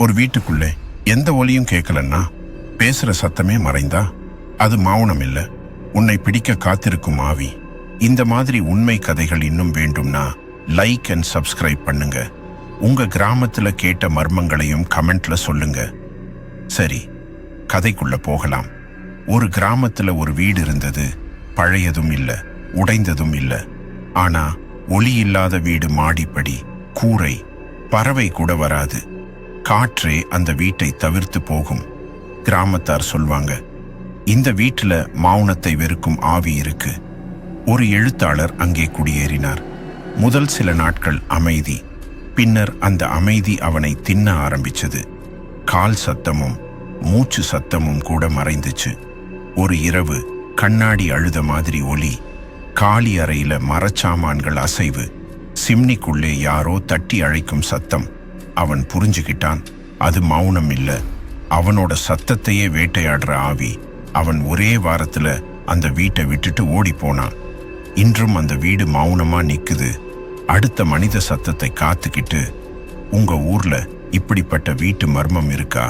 ஒரு வீட்டுக்குள்ளே எந்த ஒலியும் கேட்கலன்னா பேசுகிற சத்தமே மறைந்தா அது மௌனம் இல்லை உன்னை பிடிக்க காத்திருக்கும் ஆவி. இந்த மாதிரி உண்மை கதைகள் இன்னும் வேண்டும்னா லைக் அண்ட் சப்ஸ்கிரைப் பண்ணுங்க. உங்க கிராமத்துல கேட்ட மர்மங்களையும் கமெண்ட்ல சொல்லுங்க. சரி கதைக்குள்ள போகலாம். ஒரு கிராமத்துல ஒரு வீடு இருந்தது. பழையதும் இல்ல உடைந்ததும் இல்ல. ஆனா ஒளி இல்லாத வீடு மாடிப்படி கூரை பறவை கூட வராது. காற்றே அந்த வீட்டை தவிர்த்து போகும் கிராமத்தார் சொல்வாங்க. இந்த வீட்டில் மௌனத்தை வெறுக்கும் ஆவி இருக்கு. ஒரு எழுத்தாளர் அங்கே குடியேறினார். முதல் சில நாட்கள் அமைதி. பின்னர் அந்த அமைதி அவனை தின்ன ஆரம்பிச்சது. கால் சத்தமும் மூச்சு சத்தமும் கூட மறைந்துச்சு. ஒரு இரவு கண்ணாடி அழுத மாதிரி ஒலி காலி அறையில மரச்சாமான்கள் அசைவு சிம்னிக்குள்ளே யாரோ தட்டி அழைக்கும் சத்தம் அவன் புரிஞ்சுக்கிட்டான் அது மௌனம் இல்ல அவனோட சத்தத்தையே வேட்டையாடுற ஆவி அவன் ஒரே வாரத்துல அந்த வீட்டை விட்டுட்டு ஓடி போனான். இன்றும் அந்த வீடு மௌனமா நிக்குது. அடுத்த மனித சத்தத்தை காத்துக்கிட்டு உங்க ஊர்ல இப்படிப்பட்ட வீட்டு மர்மம் இருக்கா?